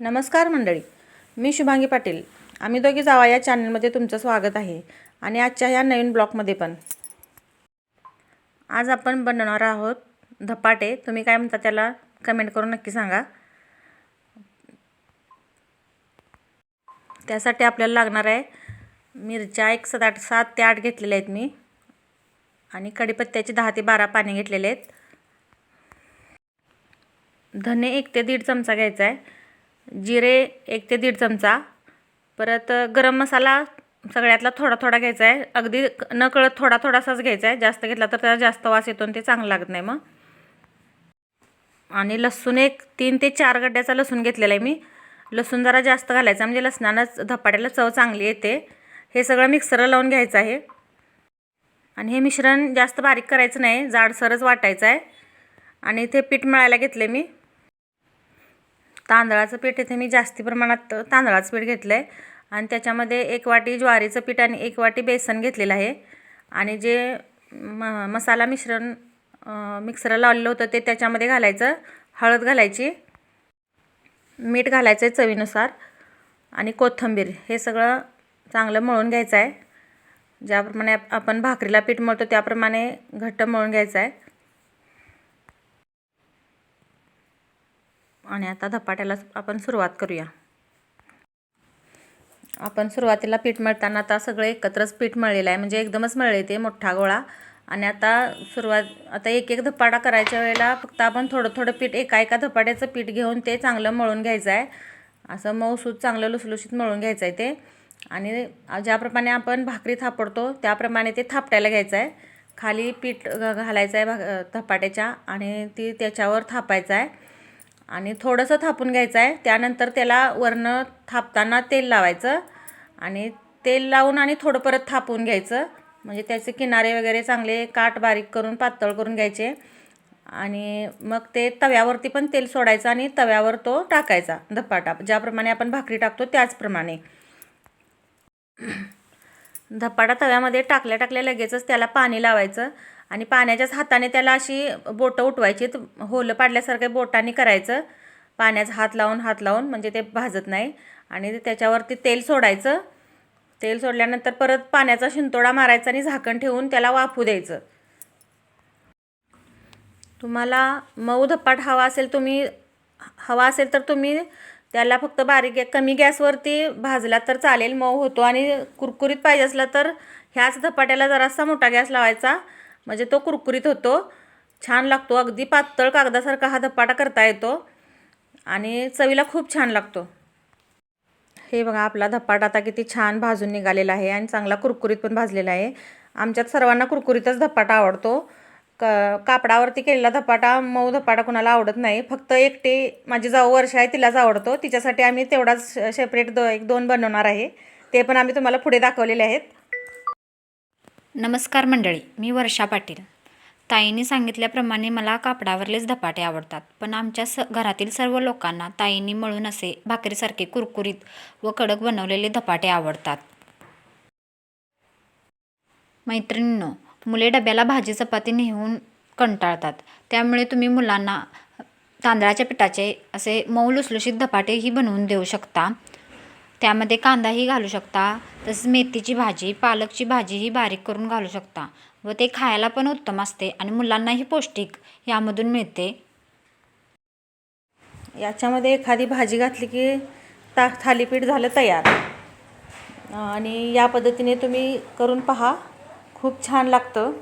नमस्कार मंडळी मी शुभांगी पाटील. आम्ही दोघी जावा या चॅनलमध्ये तुमचं स्वागत आहे आणि आजच्या ह्या नवीन ब्लॉगमध्ये पण. आज आपण बनवणार आहोत धपाटे. तुम्ही काय म्हणता त्याला कमेंट करून नक्की सांगा. त्यासाठी आपल्याला लागणार आहे मिरच्या एक सात आठ सात ते आठ घेतलेल्या आहेत मी. आणि कढीपत्त्याचे दहा ते बारा पाने घेतलेले आहेत. धने एक ते दीड चमचा घ्यायचा आहे. जिरे एक ते दीड चमचा. परत गरम मसाला सगळ्यातला थोडा थोडा घ्यायचा आहे. अगदी न कळत थोडा थोडासाच घ्यायचा आहे. जास्त घेतला तर त्याला जास्त वास येतो आणि ते चांगलं लागत नाही मग. आणि लसूण एक तीन ते चार गड्ड्याचा लसूण घेतलेला आहे मी. लसूण जरा जास्त घालायचा म्हणजे लसणानंच धपाट्याला चव चांगली येते. हे सगळं मिक्सरला लावून घ्यायचं आहे. आणि हे मिश्रण जास्त बारीक करायचं नाही. जाडसरच वाटायचं आहे. आणि इथे पीठ मळायला घेतले मी. तांदळाचं पीठ इथे मी जास्ती प्रमाणात तांदळाचं पीठ घेतलं आहे आणि त्याच्यामध्ये एक वाटी ज्वारीचं पीठ आणि एक वाटी बेसन घेतलेलं आहे. आणि जे म मसाला मिश्रण मिक्सरला लावलेलं होतं ते त्याच्यामध्ये घालायचं. हळद घालायची. मीठ घालायचं आहे चवीनुसार. आणि कोथिंबीर हे सगळं चांगलं मळून घ्यायचं आहे ज्याप्रमाणे आपण भाकरीला पीठ मळतो त्याप्रमाणे घट्ट मळून घ्यायचं आहे आणि आता धपाट्याला आपण सुरुवात करूया. आपण सुरुवातीला पीठ मळताना आता सगळं एकत्रच पीठ मळलेलं आहे. म्हणजे एकदमच मळले ते मोठा गोळा. आणि आता सुरुवात आता एक एक धपाटा करायच्या वेळेला फक्त आपण थोडं थोडं पीठ एका एका धपाट्याचं पीठ घेऊन ते चांगलं मळून घ्यायचं आहे. असं मऊसूत चांगलं लुसलुशीत मळून घ्यायचं आहे ते. आणि ज्याप्रमाणे आपण भाकरी थापडतो त्याप्रमाणे ते थापटायला घ्यायचं आहे. खाली पीठ घालायचं आहे भा धपाट्याच्या आणि ती त्याच्यावर थापायचं आहे. आणि थोडंसं थापून घ्यायचं आहे. त्यानंतर त्याला वरनं थापताना तेल लावायचं आणि तेल लावून आणि थोडं परत थापून घ्यायचं. म्हणजे त्याचे किनारे वगैरे चांगले काट बारीक करून पातळ करून घ्यायचे. आणि मग ते तव्यावरती पण तेल सोडायचं आणि तव्यावर तो टाकायचा धपाटा. ज्याप्रमाणे आपण भाकरी टाकतो त्याचप्रमाणे. धपाटा तव्यामध्ये टाकल्या टाकल्या लगेचच त्याला पाणी लावायचं आणि पाण्याच्याच हाताने त्याला अशी बोटं उठवायची. होलं पाडल्यासारखं बोटाने करायचं. पाण्याचा हात लावून हात लावून म्हणजे ते भाजत नाही. आणि त्याच्यावरती तेल सोडायचं. तेल सोडल्यानंतर परत पाण्याचा शिंतोडा मारायचा आणि झाकण ठेवून त्याला वाफू द्यायचं. तुम्हाला मऊ धपाट हवा असेल तुम्ही हवा असेल तर तुम्ही त्याला फक्त बारीक कमी गॅसवरती भाजला तर चालेल मऊ होतो आणि कुरकुरीत पाहिजे असला तर ह्याच धपाट्याला जरासा मोठा गॅस लावायचा. म्हणजे तो कुरकुरीत होतो. छान लागतो. अगदी पातळ कागदासारखा हा धपाटा करता येतो. आणि चवीला खूप छान लागतो. हे बघा आपला धपाटा आता किती छान भाजून निघालेला आहे आणि चांगला कुरकुरीत पण भाजलेला आहे. आमच्यात सर्वांना कुरकुरीतच धपाटा आवडतो. क कापडावरती केलेला धपाटा मऊ धपाटा कुणाला आवडत नाही. फक्त एकटे माझी जाऊ वर्ष आहे तिलाच आवडतो. तिच्यासाठी आम्ही तेवढाच सेपरेट दो एक दोन बनवणार आहे. ते पण आम्ही तुम्हाला पुढे दाखवलेले आहेत. नमस्कार मंडळी मी वर्षा पाटील. ताईंनी सांगितल्याप्रमाणे मला कापडावरलेच धपाटे आवडतात. पण आमच्या स घरातील सर्व लोकांना ताईंनी मळून असे भाकरीसारखे कुरकुरीत व कडक बनवलेले धपाटे आवडतात. मैत्रिणींनो मुले डब्याला भाजी चपाती नेऊन कंटाळतात. त्यामुळे तुम्ही मुलांना तांदळाच्या पिठाचे असे मऊ लुसलुशीत धपाटेही बनवून देऊ शकता. त्यामध्ये कांदाही घालू शकता तसेच मेथीची भाजी पालकची भाजीही बारीक करून घालू शकता व ते खायला पण उत्तम असते आणि मुलांनाही पौष्टिक यामधून मिळते. याच्यामध्ये एखादी भाजी घातली की ता थालीपीठ झालं तयार. आणि या पद्धतीने तुम्ही करून पहा. खूप छान लागतं.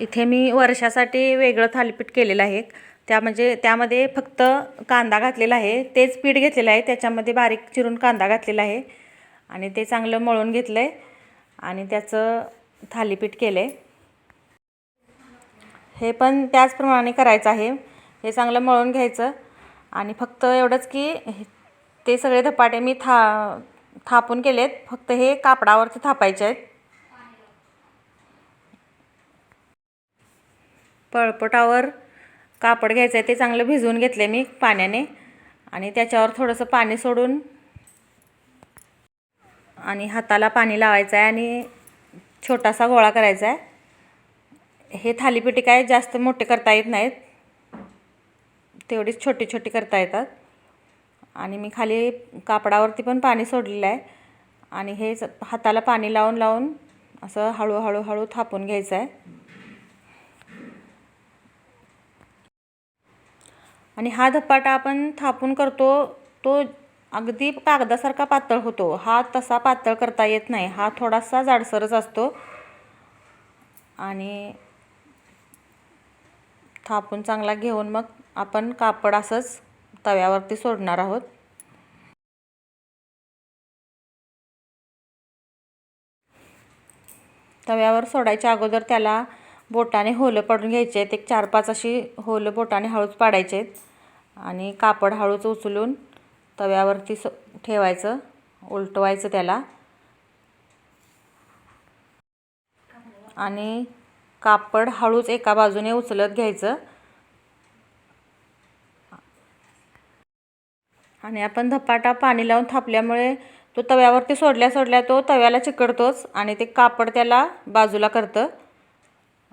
इथे मी वर्षासाठी वेगळं थालीपीठ केलेलं आहे. त्या म्हणजे त्यामध्ये फक्त कांदा घातलेला आहे. तेच पीठ घेतलेलं आहे. त्याच्यामध्ये बारीक चिरून कांदा घातलेला आहे. आणि ते चांगलं मळून घेतलं आहे आणि त्याचं थालीपीठ केलं आहे हे पण त्याचप्रमाणे करायचं आहे. हे चांगलं मळून घ्यायचं. आणि फक्त एवढंच की ते सगळे धपाटे मी था थापून केलेत. फक्त हे कापडावरती थापायचे आहेत. पळपटावर कापड घ्यायचं आहे ते चांगलं भिजवून घेतले मी पाण्याने. आणि त्याच्यावर थोडंसं पाणी सोडून आणि हाताला पाणी लावायचं आहे आणि छोटासा गोळा करायचा आहे हे थालीपीठी काय जास्त मोठे करता येत नाहीत. तेवढीच छोटी छोटी करता येतात. आणि मी खाली कापडावरती पण पाणी सोडलेलं आहे. आणि हे स- हाताला पाणी लावून लावून असं हळूहळू हळू थापून घ्यायचं आहे. आणि हा धपाटा आपण थापून करतो तो अगदी कागदासारखा पातळ होतो. हा तसा पातळ करता येत नाही. हा थोडासा जाडसरच असतो. आणि थापून चांगला घेऊन मग आपण कापड असंच तव्यावरती सोडणार आहोत. तव्यावर सोडायच्या अगोदर त्याला बोटाने होलं पडून घ्यायचे आहेत. एक चार पाच अशी होलं बोटाने हळूच पाडायचे आहेत. आणि कापड हळूच उचलून तव्यावरती स ठेवायचं. उलटवायचं त्याला. आणि कापड हळूच एका बाजूने उचलत घ्यायचं. आणि आपण धपाटा पाणी लावून थापल्यामुळे तो तव्यावरती सोडल्या सोडल्या तो तव्याला चिकटतोच आणि ते कापड त्याला बाजूला करतं.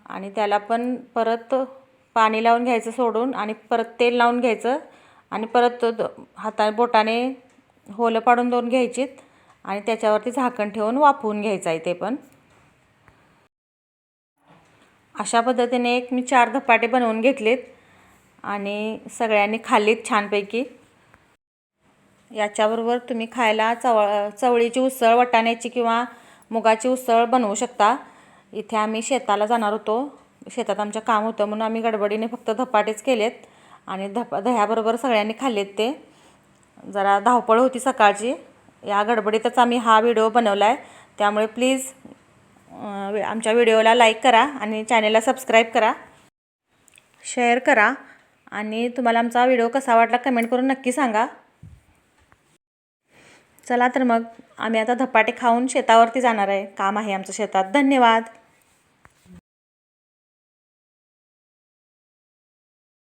आणि त्याला पण परत पाणी लावून घ्यायचं सोडून आणि परत तेल लावून घ्यायचं आणि परत द- हाता बोटाने होलं पाडून दोन घ्यायचीत आणि त्याच्यावरती झाकण ठेवून वाफवून घ्यायचं आहे ते पण. अशा पद्धतीने एक मी चार धपाटे बनवून घेतलेत आणि सगळ्यांनी खाल्लीत छानपैकी. याच्याबरोबर तुम्ही खायला चव चवळीची उसळ वाटाण्याची किंवा मुगाची उसळ बनवू शकता. इथे आम्ही शेताला जाणार होतो. शेतात आमचं काम होतं म्हणून आम्ही गडबडीने फक्त धपाटेच केलेत आणि धप दह्याबरोबर सगळ्यांनी खाल्लेत ते. जरा धावपळ होती सकाळची. या गडबडीतच आम्ही हा व्हिडिओ बनवला आहे त्यामुळे प्लीज आमच्या व्हिडिओला लाईक करा आणि चॅनेलला सबस्क्राईब करा. शेअर करा आणि तुम्हाला आमचा व्हिडिओ कसा वाटला कमेंट करून नक्की सांगा. चला तर मग आम्ही आता धपाटे खाऊन शेतावरती जाणार आहे. काम आहे आमचं शेतात. धन्यवाद.